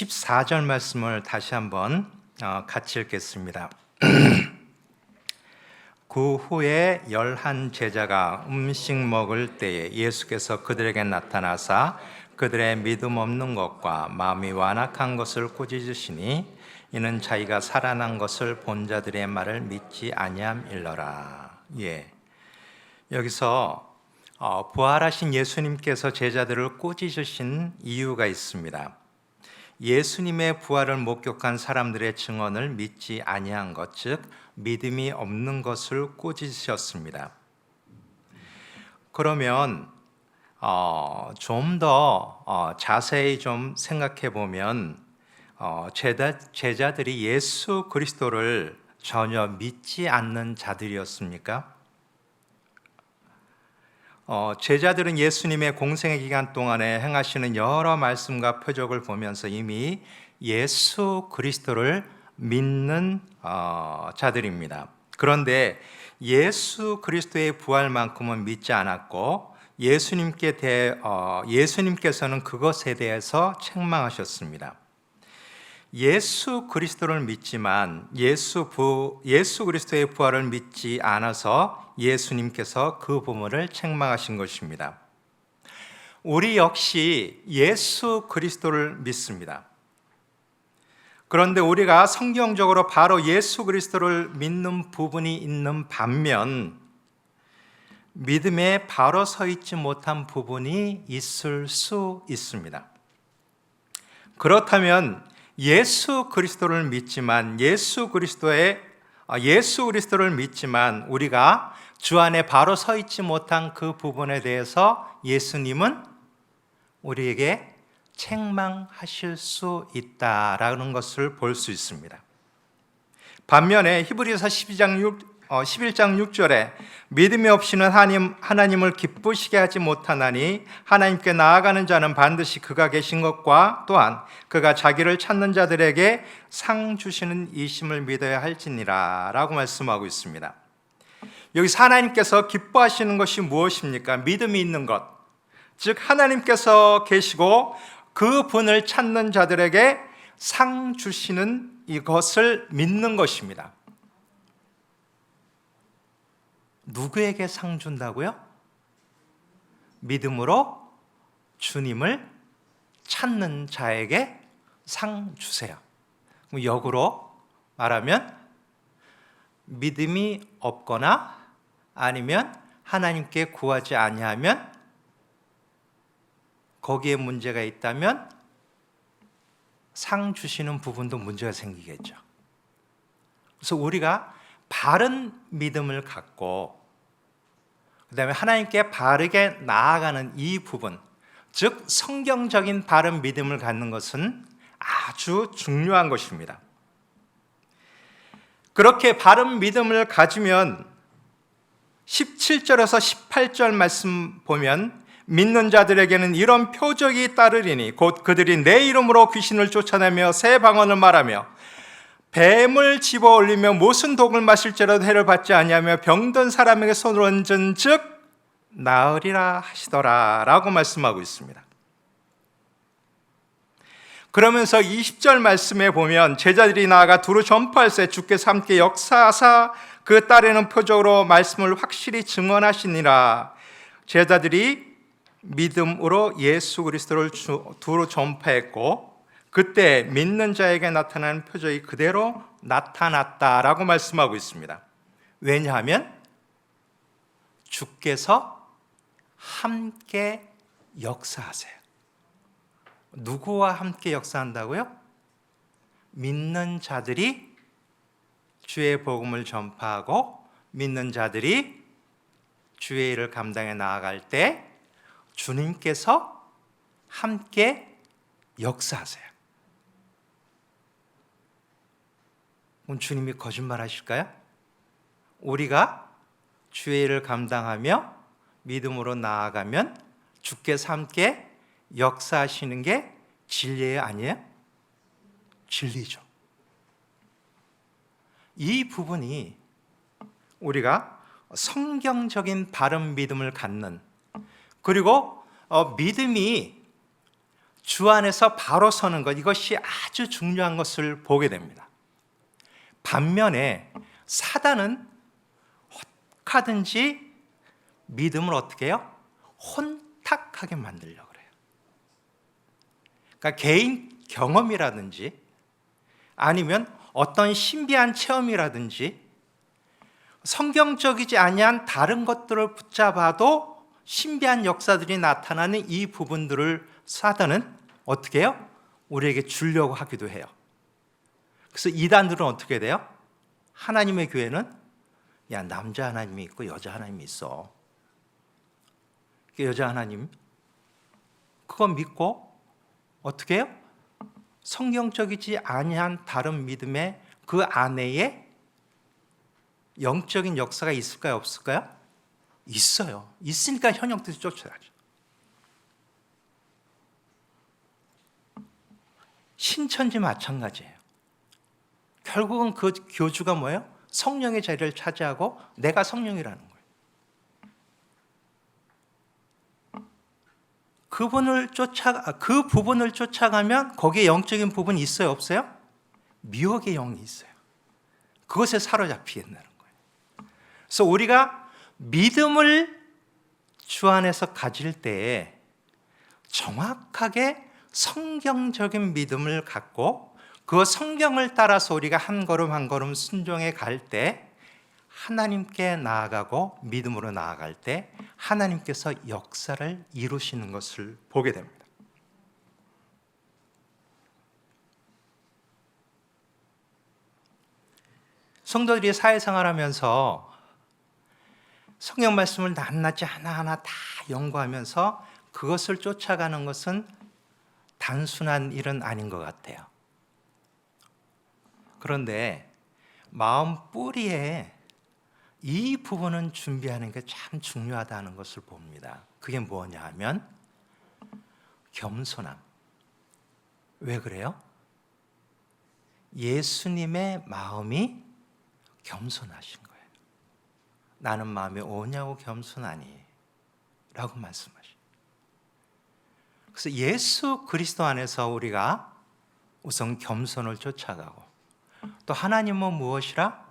14절 말씀을 다시 한번 어, 같이 읽겠습니다. 그 후에 열한 제자가 음식 먹을 때에 예수께서 그들에게 나타나사 그들의 믿음 없는 것과 마음이 완악한 것을 꾸짖으시니 이는 자기가 살아난 것을 본 자들의 말을 믿지 아니함일러라. 예. 여기서 어, 부활하신 예수님께서 제자들을 꾸짖으신 이유가 있습니다. 예수님의 부활을 목격한 사람들의 증언을 믿지 아니한 것, 즉 믿음이 없는 것을 꾸짖으셨습니다. 그러면 어, 좀더 어, 자세히 좀 생각해 보면 어, 제자, 제자들이 예수 그리스도를 전혀 믿지 않는 자들이었습니까? 어, 제자들은 예수님의 공생의 기간 동안에 행하시는 여러 말씀과 표적을 보면서 이미 예수 그리스도를 믿는 어, 자들입니다. 그런데 예수 그리스도의 부활만큼은 믿지 않았고 예수님께 대, 어, 예수님께서는 그것에 대해서 책망하셨습니다. 예수 그리스도를 믿지만 예수 부, 예수 그리스도의 부활을 믿지 않아서 예수님께서 그 부분을 책망하신 것입니다. 우리 역시 예수 그리스도를 믿습니다. 그런데 우리가 성경적으로 바로 예수 그리스도를 믿는 부분이 있는 반면 믿음에 바로 서 있지 못한 부분이 있을 수 있습니다. 그렇다면 예수 그리스도를 믿지만 예수 그리스도의 아, 예수 그리스도를 믿지만 우리가 주 안에 바로 서 있지 못한 그 부분에 대해서 예수님은 우리에게 책망하실 수 있다라는 것을 볼 수 있습니다. 반면에 히브리서 12장 6 11장 6절에 믿음이 없이는 하나님, 하나님을 기쁘시게 하지 못하나니 하나님께 나아가는 자는 반드시 그가 계신 것과 또한 그가 자기를 찾는 자들에게 상 주시는 이심을 믿어야 할지니라 라고 말씀하고 있습니다. 여기서 하나님께서 기뻐하시는 것이 무엇입니까? 믿음이 있는 것. 즉, 하나님께서 계시고 그 분을 찾는 자들에게 상 주시는 이것을 믿는 것입니다. 누구에게 상 준다고요? 믿음으로 주님을 찾는 자에게 상 주세요. 역으로 말하면 믿음이 없거나 아니면 하나님께 구하지 아니하면 거기에 문제가 있다면 상 주시는 부분도 문제가 생기겠죠. 그래서 우리가 바른 믿음을 갖고 그 다음에 하나님께 바르게 나아가는 이 부분, 즉 성경적인 바른 믿음을 갖는 것은 아주 중요한 것입니다. 그렇게 바른 믿음을 가지면 17절에서 18절 말씀 보면 믿는 자들에게는 이런 표적이 따르리니 곧 그들이 내 이름으로 귀신을 쫓아내며 새 방언을 말하며 뱀을 집어 올리며 무슨 독을 마실지라도 해를 받지 아니하며 병든 사람에게 손을 얹은 즉 나으리라 하시더라라고 말씀하고 있습니다. 그러면서 20절 말씀에 보면 제자들이 나아가 두루 전파할세 주께서 함께 역사하사 그 딸에는 표적으로 말씀을 확실히 증언하시니라 제자들이 믿음으로 예수 그리스도를 두루 전파했고 그때 믿는 자에게 나타나는 표적이 그대로 나타났다라고 말씀하고 있습니다. 왜냐하면 주께서 함께 역사하세요. 누구와 함께 역사한다고요? 믿는 자들이 주의 복음을 전파하고 믿는 자들이 주의 일을 감당해 나아갈 때 주님께서 함께 역사하세요. 그럼 주님이 거짓말 하실까요? 우리가 주의 일을 감당하며 믿음으로 나아가면 주께서 함께 역사하시는 게 진리예요, 아니에요? 진리죠. 이 부분이 우리가 성경적인 바른 믿음을 갖는 그리고 어, 믿음이 주 안에서 바로 서는 것 이것이 아주 중요한 것을 보게 됩니다. 반면에 사단은 혹하든지 믿음을 어떻게 해요? 혼탁하게 만들려고 그래요. 그러니까 개인 경험이라든지 아니면 어떤 신비한 체험이라든지 성경적이지 아니한 다른 것들을 붙잡아도 신비한 역사들이 나타나는 이 부분들을 사단은 어떻게 해요? 우리에게 주려고 하기도 해요. 그래서 이단들은 어떻게 돼요? 하나님의 교회는 야 남자 하나님이 있고 여자 하나님이 있어. 그 여자 하나님 그거 믿고 어떻게 해요? 성경적이지 아니한 다른 믿음의 그 안에에 영적인 역사가 있을까요, 없을까요? 있어요. 있으니까 현역들이 쫓아가죠. 신천지 마찬가지예요. 결국은 그 교주가 뭐예요? 성령의 자리를 차지하고 내가 성령이라는 거예요. 그분을 쫓아 그 부분을 쫓아가면 거기에 영적인 부분이 있어요, 없어요? 미혹의 영이 있어요. 그것에 사로잡히게 된다는 거예요. 그래서 우리가 믿음을 주 안에서 가질 때에 정확하게 성경적인 믿음을 갖고 그 성경을 따라서 우리가 한 걸음 한 걸음 순종해 갈 때 하나님께 나아가고 믿음으로 나아갈 때 하나님께서 역사를 이루시는 것을 보게 됩니다. 성도들이 사회생활하면서 성경 말씀을 낱낱이 하나하나 다 연구하면서 그것을 쫓아가는 것은 단순한 일은 아닌 것 같아요. 그런데 마음 뿌리에 이 부분은 준비하는 게 참 중요하다는 것을 봅니다. 그게 뭐냐 하면 겸손함. 왜 그래요? 예수님의 마음이 겸손하신 거예요. 나는 마음이 오냐고 겸손하니 라고 말씀하시 그래서 예수 그리스도 안에서 우리가 우선 겸손을 쫓아가고 또 하나님은 무엇이라?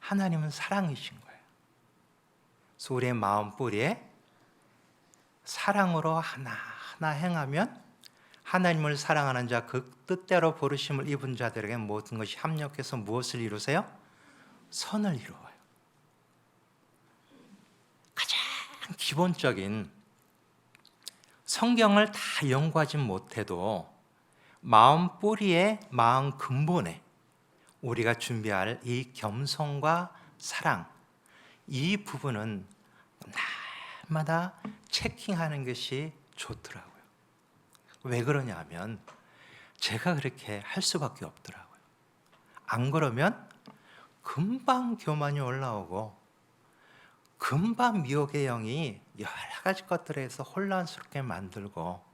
하나님은 사랑이신 거예요. 그래서 우리의 마음 뿌리에 사랑으로 하나하나 행하면 하나님을 사랑하는 자 그 뜻대로 부르심을 입은 자들에게 모든 것이 합력해서 무엇을 이루세요? 선을 이루어요. 가장 기본적인 성경을 다 연구하지 못해도 마음 뿌리에 마음 근본에 우리가 준비할 이 겸손과 사랑 이 부분은 날마다 체킹하는 것이 좋더라고요. 왜 그러냐면 제가 그렇게 할 수밖에 없더라고요. 안 그러면 금방 교만이 올라오고 금방 미혹의 영이 여러 가지 것들에서 혼란스럽게 만들고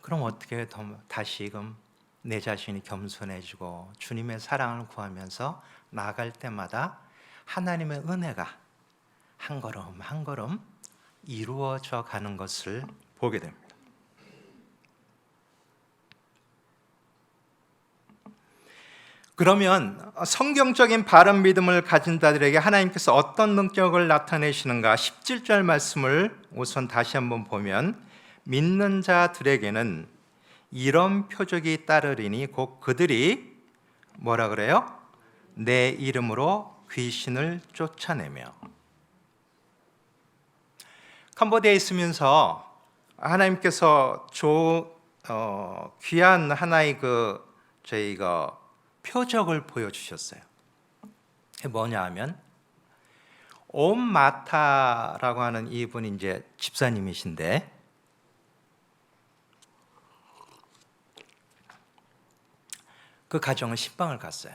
그럼 어떻게 다시금 내 자신이 겸손해지고 주님의 사랑을 구하면서 나아갈 때마다 하나님의 은혜가 한 걸음 한 걸음 이루어져 가는 것을 보게 됩니다. 그러면 성경적인 바른 믿음을 가진 자들에게 하나님께서 어떤 능력을 나타내시는가 17절 말씀을 우선 다시 한번 보면 믿는 자들에게는 이런 표적이 따르리니 곧 그들이 뭐라 그래요? 내 이름으로 귀신을 쫓아내며 캄보디아에 있으면서 하나님께서 조, 어, 귀한 하나의 그 저희가 표적을 보여주셨어요. 뭐냐 하면 옴 마타라고 하는 이분이 이제 집사님이신데 그 가정은 신방을 갔어요.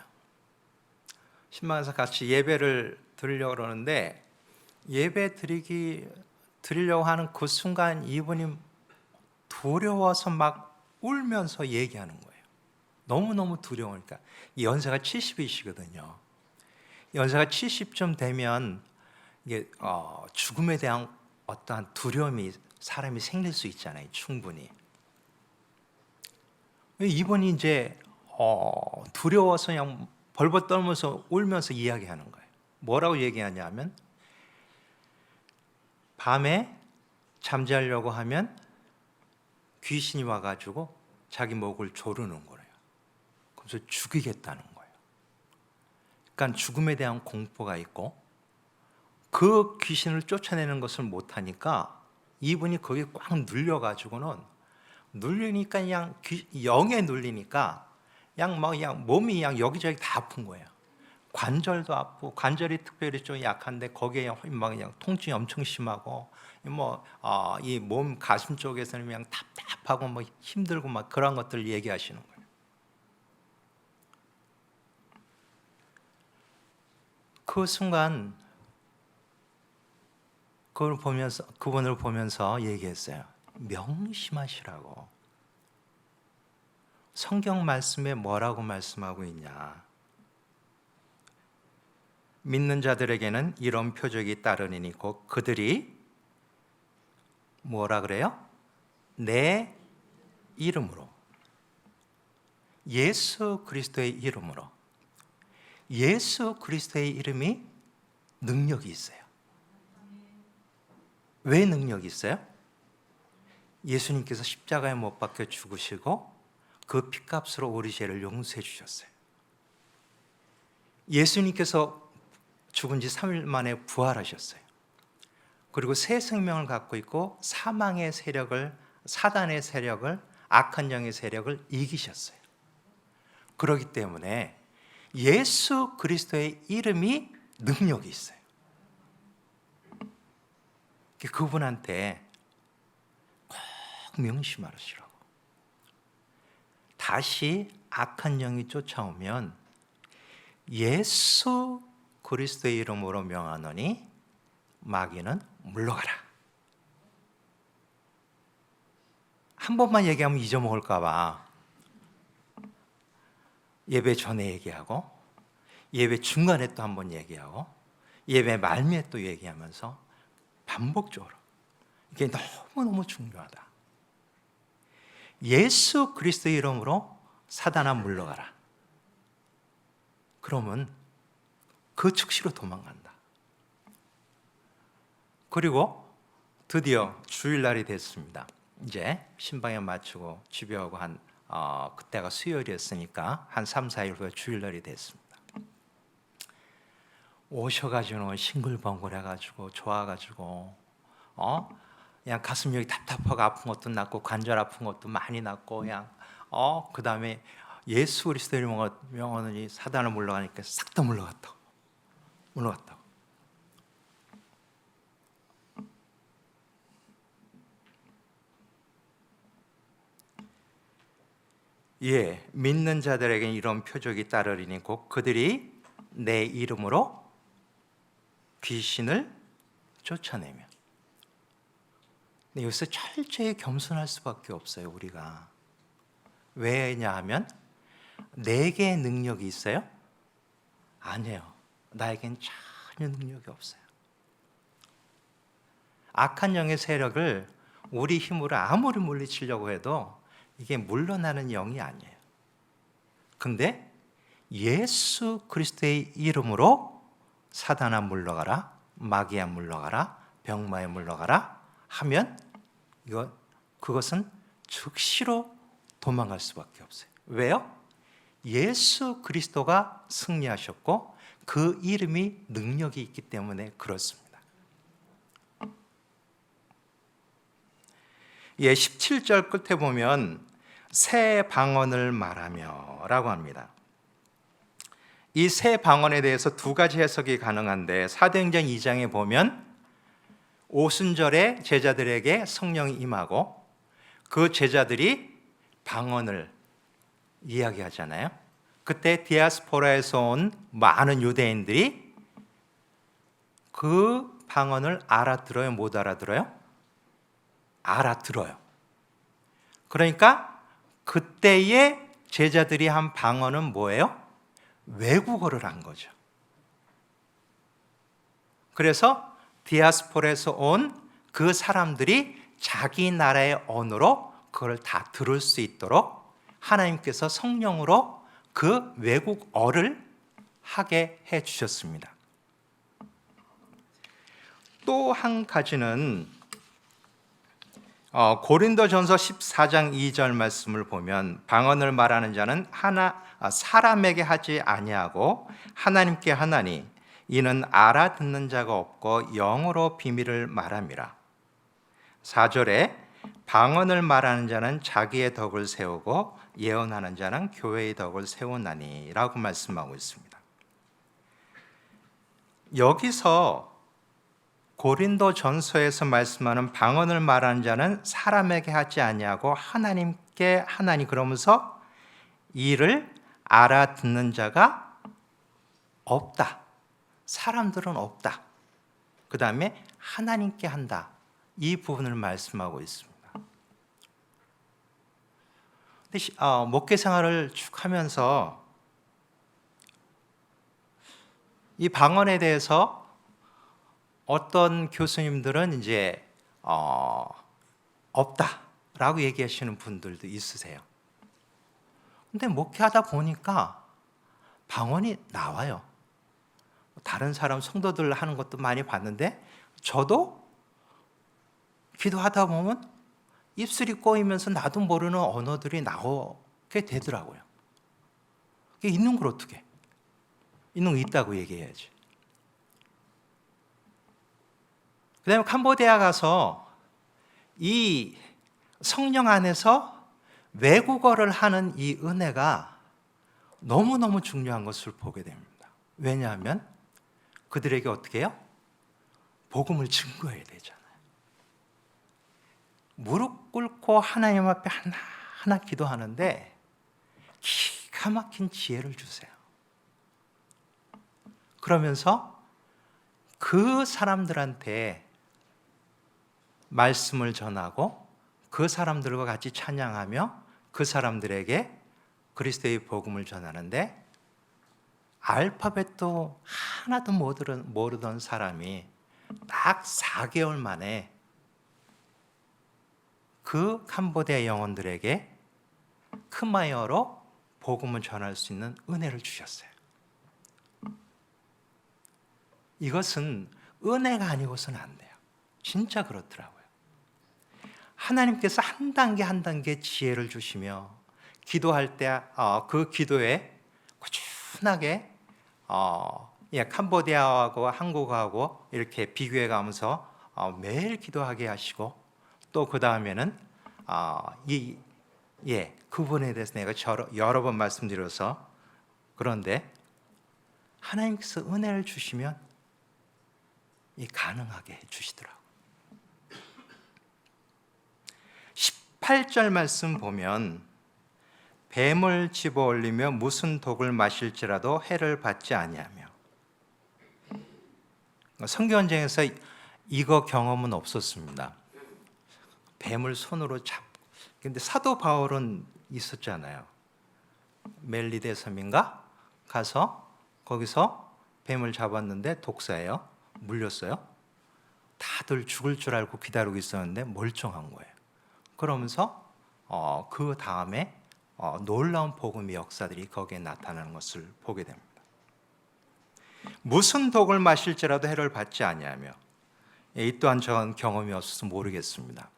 신방에서 같이 예배를 드리려고 그러는데 예배 드리기 드리려고 하는 그 순간 이분이 두려워서 막 울면서 얘기하는 거예요. 너무너무 두려우니까 연세가 70이시거든요. 연세가 70쯤 되면 이게 어, 죽음에 대한 어떠한 두려움이 사람이 생길 수 있잖아요. 충분히. 이분이 이제 어, 두려워서 그냥 벌벌 떨면서 울면서 이야기하는 거예요. 뭐라고 얘기하냐면 밤에 잠자려고 하면 귀신이 와가지고 자기 목을 조르는 거예요. 그래서 죽이겠다는 거예요. 그러니까 죽음에 대한 공포가 있고 그 귀신을 쫓아내는 것을 못하니까 이분이 거기에 꽉 눌려가지고는 눌리니까 그냥 귀, 영에 눌리니까 그냥 막 그냥 몸이 그냥 여기저기 다 아픈 거예요. 관절도 아프고 관절이 특별히 좀 약한데 거기에 막 그냥 통증이 엄청 심하고 뭐이 몸 가슴 쪽에서는 그냥 답답하고 뭐 힘들고 막 그런 것들 얘기하시는 거예요. 그 순간 그걸 보면서 그분을 보면서 얘기했어요. 명심하시라고. 성경 말씀에 뭐라고 말씀하고 있냐? 믿는 자들에게는 이런 표적이 따르니 곧 그들이 뭐라 그래요? 내 이름으로 예수 그리스도의 이름으로 예수 그리스도의 이름이 능력이 있어요. 왜 능력이 있어요? 예수님께서 십자가에 못 박혀 죽으시고 그 피값으로 우리 죄를 용서해 주셨어요. 예수님께서 죽은 지 3일 만에 부활하셨어요. 그리고 새 생명을 갖고 있고 사망의 세력을 사단의 세력을 악한 영의 세력을 이기셨어요. 그렇기 때문에 예수 그리스도의 이름이 능력이 있어요. 그분한테 꼭 명심하시라고. 다시 악한 영이 쫓아오면 예수 그리스도의 이름으로 명하노니 마귀는 물러가라. 한 번만 얘기하면 잊어먹을까봐 예배 전에 얘기하고 예배 중간에 또 한 번 얘기하고 예배 말미에 또 얘기하면서 반복적으로 이게 너무너무 중요하다. 예수 그리스도의 이름으로 사단아 물러가라. 그러면 그 즉시로 도망간다. 그리고 드디어 주일날이 됐습니다. 이제 신방에 맞추고 집요하고 한 어, 그때가 수요일이었으니까 한 3, 4일 후에 주일날이 됐습니다. 오셔가지고 싱글벙글해가지고 좋아가지고 어 그냥 가슴 여기 답답하고 아픈 것도 낫고 관절 아픈 것도 많이 낫고 그냥 어 그 다음에 예수 그리스도의 명언이 사단을 물러가니까 싹 다 물러갔다 물러갔다. 예, 믿는 자들에게 이런 표적이 따르리니 곧 그들이 내 이름으로 귀신을 쫓아내며. 근데 여기서 철저히 겸손할 수밖에 없어요, 우리가. 왜냐 하면 내게 능력이 있어요? 아니에요. 나에겐 전혀 능력이 없어요. 악한 영의 세력을 우리 힘으로 아무리 물리치려고 해도 이게 물러나는 영이 아니에요. 근데 예수 그리스도의 이름으로 사단아 물러가라, 마귀야 물러가라, 병마에 물러가라 하면 이거 그것은 즉시로 도망갈 수밖에 없어요. 왜요? 예수 그리스도가 승리하셨고 그 이름이 능력이 있기 때문에 그렇습니다. 예, 17절 끝에 보면 새 방언을 말하며라고 합니다. 이 새 방언에 대해서 두 가지 해석이 가능한데 사도행전 2장에 보면 오순절에 제자들에게 성령이 임하고 그 제자들이 방언을 이야기하잖아요. 그때 디아스포라에서 온 많은 유대인들이 그 방언을 알아들어요, 못 알아들어요? 알아들어요. 그러니까 그때의 제자들이 한 방언은 뭐예요? 외국어를 한 거죠. 그래서 디아스포라에서 온 그 사람들이 자기 나라의 언어로 그걸 다 들을 수 있도록 하나님께서 성령으로 그 외국어를 하게 해 주셨습니다. 또 한 가지는 어, 고린도전서 14장 2절 말씀을 보면 방언을 말하는 자는 하나 아, 사람에게 하지 아니하고 하나님께 하나니 이는 알아듣는 자가 없고 영으로 비밀을 말함이라. 4절에 방언을 말하는 자는 자기의 덕을 세우고 예언하는 자는 교회의 덕을 세우나니라고 말씀하고 있습니다. 여기서 고린도 전서에서 말씀하는 방언을 말하는 자는 사람에게 하지 아니하고 하나님께 하나니 그러면서 이를 알아듣는 자가 없다. 사람들은 없다. 그 다음에 하나님께 한다. 이 부분을 말씀하고 있습니다. 근데 어, 목회 생활을 쭉 하면서 이 방언에 대해서 어떤 교수님들은 이제 어, 없다라고 얘기하시는 분들도 있으세요. 근데 목회하다 보니까 방언이 나와요. 다른 사람 성도들 하는 것도 많이 봤는데 저도 기도하다 보면 입술이 꼬이면서 나도 모르는 언어들이 나오게 되더라고요. 있는 걸 어떻게? 있는 거 있다고 얘기해야지. 그 다음에 캄보디아 가서 이 성령 안에서 외국어를 하는 이 은혜가 너무너무 중요한 것을 보게 됩니다. 왜냐하면 그들에게 어떻게 해요? 복음을 증거해야 되잖아요. 무릎 꿇고 하나님 앞에 하나 하나 기도하는데 기가 막힌 지혜를 주세요. 그러면서 그 사람들한테 말씀을 전하고 그 사람들과 같이 찬양하며 그 사람들에게 그리스도의 복음을 전하는데 알파벳도 하나도 모르던 사람이 딱 4개월 만에 그 캄보디아 영혼들에게 크마이어로 복음을 전할 수 있는 은혜를 주셨어요. 이것은 은혜가 아니고서는 안 돼요. 진짜 그렇더라고요. 하나님께서 한 단계 한 단계 지혜를 주시며 기도할 때그 어, 기도에 꾸준하게 어, 예, 캄보디아하고 한국하고 이렇게 비교해 가면서 어, 매일 기도하게 하시고 또 그 다음에는 어, 이 예, 그분에 대해서 내가 여러, 여러 번 말씀드려서 그런데 하나님께서 은혜를 주시면 이 가능하게 해 주시더라고. 18절 말씀 보면 뱀을 집어 올리며 무슨 독을 마실지라도 해를 받지 아니하며 성경전쟁에서 이거 경험은 없었습니다. 뱀을 손으로 잡. 근데 사도 바울은 있었잖아요. 멜리데 섬인가 가서 거기서 뱀을 잡았는데 독사예요. 물렸어요. 다들 죽을 줄 알고 기다리고 있었는데 멀쩡한 거예요. 그러면서 어, 그 다음에 어, 놀라운 복음의 역사들이 거기에 나타나는 것을 보게 됩니다. 무슨 독을 마실지라도 해를 받지 아니하며 이 또한 전 경험이 없어서 모르겠습니다.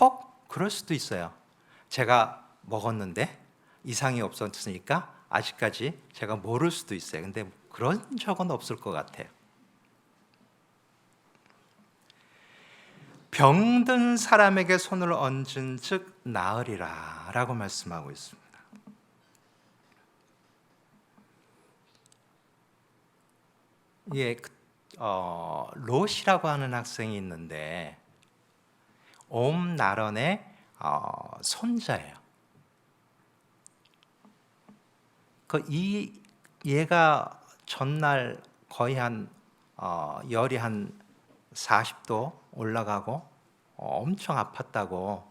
혹 그럴 수도 있어요. 제가 먹었는데 이상이 없었으니까 아직까지 제가 모를 수도 있어요. 근데 그런 적은 없을 것 같아요. 병든 사람에게 손을 얹은 즉 나으리라 라고 말씀하고 있습니다. 예, 그, 어, 롯이라고 하는 학생이 있는데 옴 나런의 어, 손자예요. 그 이 얘가 전날 거의 한 어, 열이 한 40도 올라가고 어, 엄청 아팠다고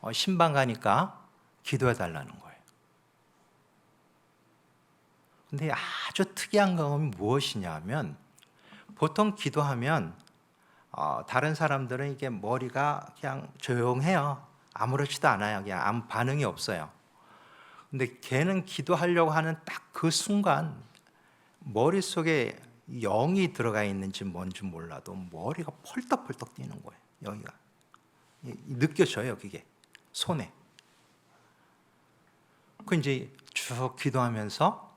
어, 신방 가니까 기도해 달라는 거예요. 근데 아주 특이한 경험이 무엇이냐면 보통 기도하면 어, 다른 사람들은 이게 머리가 그냥 조용해요. 아무렇지도 않아요. 그냥 아무 반응이 없어요. 근데 걔는 기도하려고 하는 딱 그 순간 머릿속에 영이 들어가 있는지 뭔지 몰라도 머리가 펄떡펄떡 뛰는 거예요. 여기가 이- 느껴져요, 그게 손에. 그 이제 쭉 기도하면서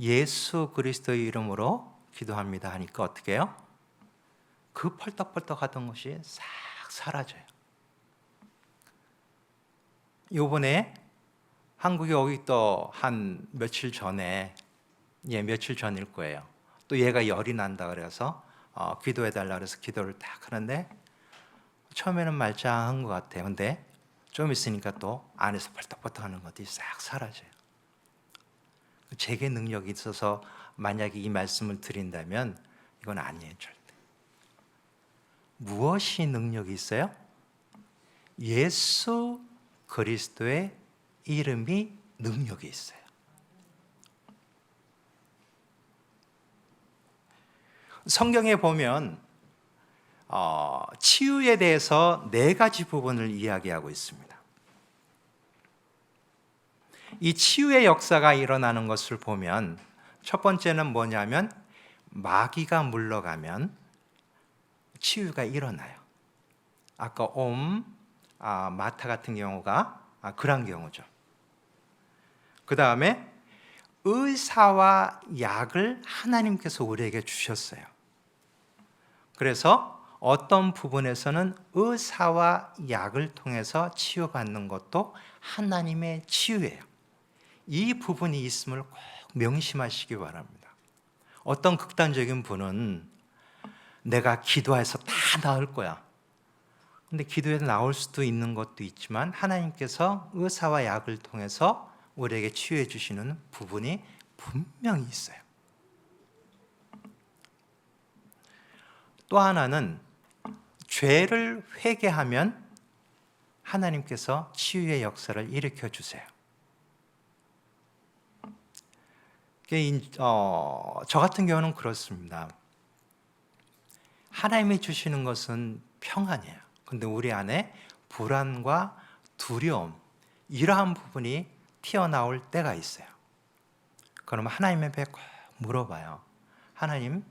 예수 그리스도의 이름으로 기도합니다 하니까 어떻게 해요? 그 펄떡펄떡 하던 것이 싹 사라져요. 요번에 한국에 오기 또 한 며칠 전에 예 며칠 전일 거예요. 또 얘가 열이 난다 그래서 어, 기도해 달라 그래서 기도를 딱 하는데 처음에는 말짱한 것 같아요. 근데 좀 있으니까 또 안에서 펄떡펄떡 하는 것들이 싹 사라져요. 제게 능력이 있어서 만약에 이 말씀을 드린다면 이건 아니에요, 절대. 무엇이 능력이 있어요? 예수 그리스도의 이름이 능력이 있어요. 성경에 보면 어, 치유에 대해서 네 가지 부분을 이야기하고 있습니다. 이 치유의 역사가 일어나는 것을 보면 첫 번째는 뭐냐면 마귀가 물러가면 치유가 일어나요. 아까 옴 아, 마타 같은 경우가 아, 그런 경우죠. 그 다음에 의사와 약을 하나님께서 우리에게 주셨어요. 그래서 어떤 부분에서는 의사와 약을 통해서 치유받는 것도 하나님의 치유예요. 이 부분이 있음을 꼭 명심하시기 바랍니다. 어떤 극단적인 분은 내가 기도해서 다 나을 거야. 근데 기도에서 나올 수도 있는 것도 있지만 하나님께서 의사와 약을 통해서 우리에게 치유해 주시는 부분이 분명히 있어요. 또 하나는 죄를 회개하면 하나님께서 치유의 역사를 일으켜 주세요. 어, 저 같은 경우는 그렇습니다. 하나님이 주시는 것은 평안이에요. 근데 우리 안에 불안과 두려움, 이러한 부분이 튀어나올 때가 있어요. 그러면 하나님 앞에 꼭 물어봐요. 하나님,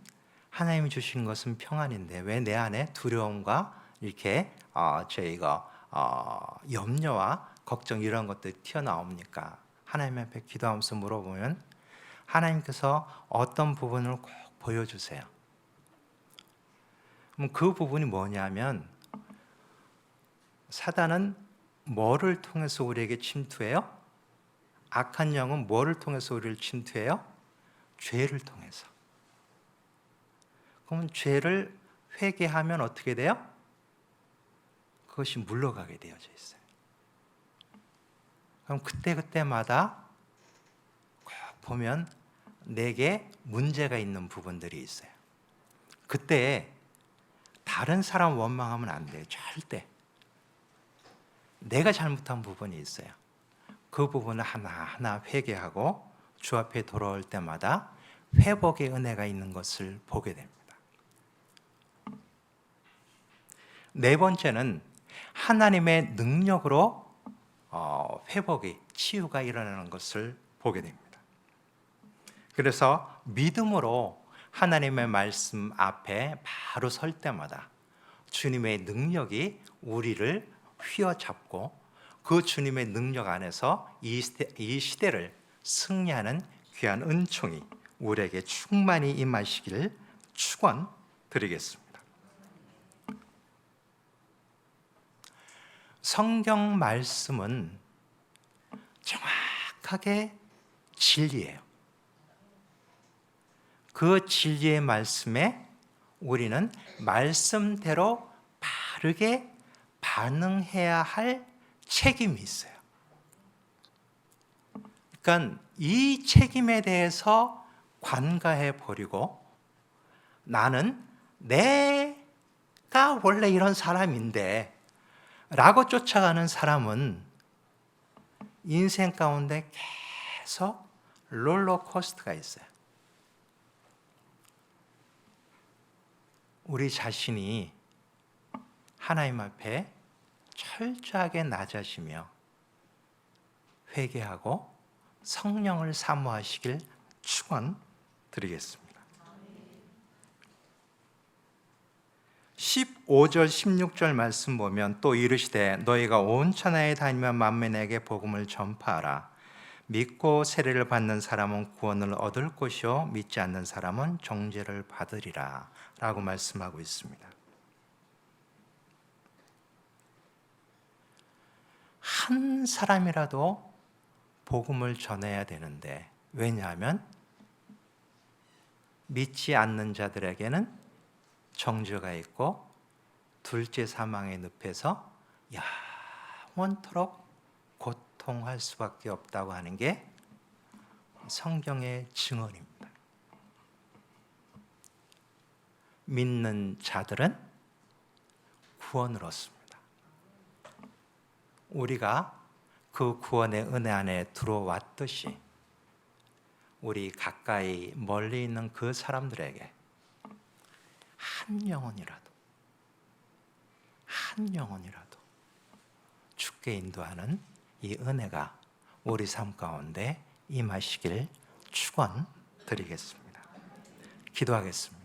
하나님이 주신 것은 평안인데 왜 내 안에 두려움과 이렇게 어, 저희가 어, 염려와 걱정 이런 것들이 튀어나옵니까? 하나님 앞에 기도하면서 물어보면 하나님께서 어떤 부분을 꼭 보여주세요. 그럼 그 부분이 뭐냐면 사단은 뭐를 통해서 우리에게 침투해요? 악한 영은 뭐를 통해서 우리를 침투해요? 죄를 통해서. 그러면 죄를 회개하면 어떻게 돼요? 그것이 물러가게 되어져 있어요. 그럼 그때 그때마다 꼭 보면 내게 문제가 있는 부분들이 있어요. 그때 다른 사람 원망하면 안 돼요. 절대. 내가 잘못한 부분이 있어요. 그 부분을 하나하나 회개하고 주 앞에 돌아올 때마다 회복의 은혜가 있는 것을 보게 됩니다. 네 번째는 하나님의 능력으로 어, 회복이 치유가 일어나는 것을 보게 됩니다. 그래서 믿음으로 하나님의 말씀 앞에 바로 설 때마다 주님의 능력이 우리를 휘어잡고 그 주님의 능력 안에서 이, 시대, 이 시대 를 승리하는 귀한 은총이 우리에게 충만히 임하시기를 축원드리겠습니다. 성경 말씀은 정확하게 진리예요. 그 진리의 말씀에 우리는 말씀대로 바르게 반응해야 할 책임이 있어요. 그러니까 이 책임에 대해서 관가해 버리고 나는 내가 원래 이런 사람인데 라고 쫓아가는 사람은 인생 가운데 계속 롤러코스터가 있어요. 우리 자신이 하나님 앞에 철저하게 낮아지며 회개하고 성령을 사모하시길 축원드리겠습니다. 15절 16절 말씀 보면 또 이르시되 너희가 온 천하에 다니며 만민에게 복음을 전파하라 믿고 세례를 받는 사람은 구원을 얻을 것이요 믿지 않는 사람은 정죄를 받으리라 라고 말씀하고 있습니다. 한 사람이라도 복음을 전해야 되는데 왜냐하면 믿지 않는 자들에게는 정죄가 있고 둘째 사망의 늪에서 영원토록 고통할 수밖에 없다고 하는 게 성경의 증언입니다. 믿는 자들은 구원을 얻습니다. 우리가 그 구원의 은혜 안에 들어왔듯이 우리 가까이 멀리 있는 그 사람들에게 한 영혼이라도 한 영혼이라도 죽게 인도하는 이 은혜가 우리 삶 가운데 임하시길 축원드리겠습니다. 기도하겠습니다.